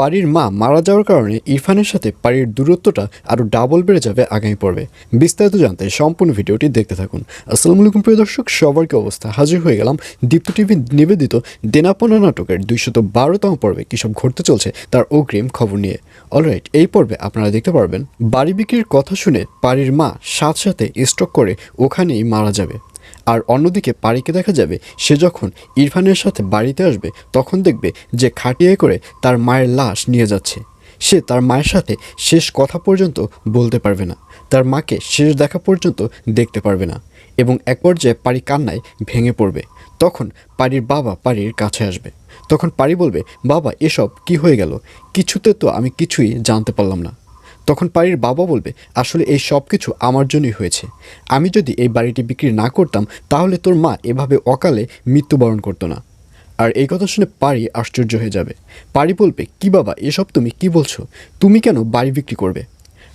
পারির মা মারা যাওয়ার কারণে ইরফানের সাথে পারির দূরত্বটা আরও ডাবল বেড়ে যাবে আগামী পর্বে। বিস্তারিত জানতে সম্পূর্ণ ভিডিওটি দেখতে থাকুন। আসসালামু আলাইকুম, প্রিয় দর্শক, সবার কি অবস্থা? হাজির হয়ে গেলাম দীপ্ত টিভি নিবেদিত দেনাপনা নাটকের দুইশত বারোতম পর্বে। কী সব ঘটতে চলছে তার অগ্রিম খবর নিয়ে। অলরাইট এই পর্বে আপনারা দেখতে পারবেন, বাড়ি বিক্রির কথা শুনে পারির মা সাথে সাথে স্ট্রোক করে ওখানেই মারা যাবে। আর অন্যদিকে পারিকে দেখা যাবে, সে যখন ইরফানের সাথে বাড়িতে আসবে, তখন দেখবে যে খাটিয়ে করে তার মায়ের লাশ নিয়ে যাচ্ছে। সে তার মায়ের সাথে শেষ কথা পর্যন্ত বলতে পারবে না। তার মাকে শেষ দেখা পর্যন্ত দেখতে পারবে না এবং এক পর্যায়ে পারি কান্নায় ভেঙে পড়বে, তখন পারির বাবা পারির কাছে আসবে। তখন পারি বলবে, বাবা, এসব কি হয়ে গেল? কিছুতে তো আমি কিছুই জানতে পারলাম না। তখন পারির বাবা বলবে, আসলে এই সব কিছু আমার জন্যই হয়েছে। আমি যদি এই বাড়িটি বিক্রি না করতাম, তাহলে তোর মা এভাবে অকালে মৃত্যুবরণ করতো না। আর এই কথা শুনে পারি আশ্চর্য হয়ে যাবে। পারি বলবে, কি বাবা, এসব তুমি কি বলছো? তুমি কেন বাড়ি বিক্রি করবে?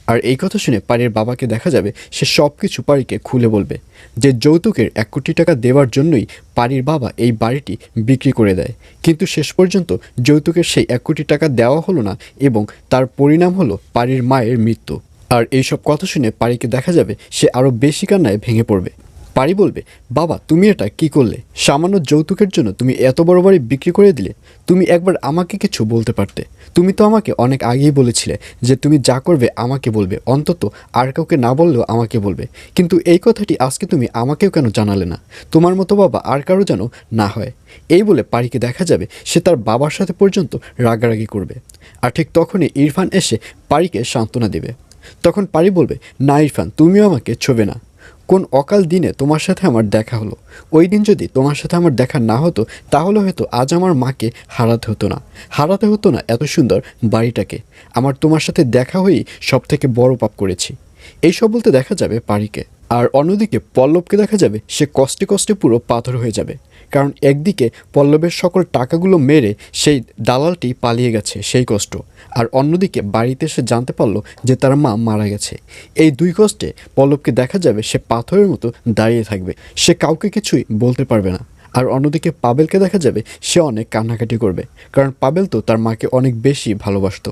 আর এই কথা শুনে পারির বাবাকে দেখা যাবে সে সব কিছু পারিকে খুলে বলবে যে যৌতুকের এক কোটি টাকা দেওয়ার জন্যই পারির বাবা এই বাড়িটি বিক্রি করে দেয়। কিন্তু শেষ পর্যন্ত যৌতুকের সেই এক কোটি টাকা দেওয়া হলো না এবং তার পরিণাম হলো পারির মায়ের মৃত্যু। আর এইসব কথা শুনে পারিকে দেখা যাবে সে আরও বেশি কান্নায় ভেঙে পড়বে। পারি বলবে, বাবা, তুমি এটা কি করলে? সামান্য যৌতুকের জন্য তুমি এত বড় বাড়ি বিক্রি করে দিলে, তুমি একবার আমাকে কিছু বলতে পারতে? তুমি তো আমাকে অনেক আগেই বলেছিলে যে তুমি যা করবে আমাকে বলবে, অন্তত আর কাউকে না বললেও আমাকে বলবে। কিন্তু এই কথাটি আজকে তুমি আমাকেও কেন জানালে না? তোমার মতো বাবা আর কারও যেন না হয়। এই বলে পারিকে দেখা যাবে, সে তার বাবার সাথে পর্যন্ত রাগারাগি করবে। আর ঠিক তখনই ইরফান এসে পারিকে সান্ত্বনা দেবে। তখন পারি বলবে, না ইরফান, তুমিও আমাকে ছোবে না। কোন অকাল দিনে তোমার সাথে আমার দেখা হলো। ওই দিন যদি তোমার সাথে আমার দেখা না হতো, তাহলে হয়তো আজ আমার মাকে হারাতে হতো না। হারাতে হতো না এত সুন্দর বাড়িটাকে। আমার তোমার সাথে দেখা হয়েই সব থেকে বড় পাপ করেছি। এইসব বলতে দেখা যাবে পারিকে। আর অন্যদিকে পল্লবকে দেখা যাবে সে কষ্টে কষ্টে পুরো পাথর হয়ে যাবে। কারণ একদিকে পল্লবের সকল টাকাগুলো মেরে সেই দালালটি পালিয়ে গেছে সেই কষ্ট, আর অন্যদিকে বাড়িতে সে জানতে পারল যে তার মা মারা গেছে। এই দুই কষ্টে পল্লবকে দেখা যাবে সে পাথরের মতো দাঁড়িয়ে থাকবে, সে কাউকে কিছুই বলতে পারবে না। আর অন্যদিকে পাবেলকে দেখা যাবে সে অনেক কান্নাকাটি করবে, কারণ পাবেল তো তার মাকে অনেক বেশি ভালোবাসতো।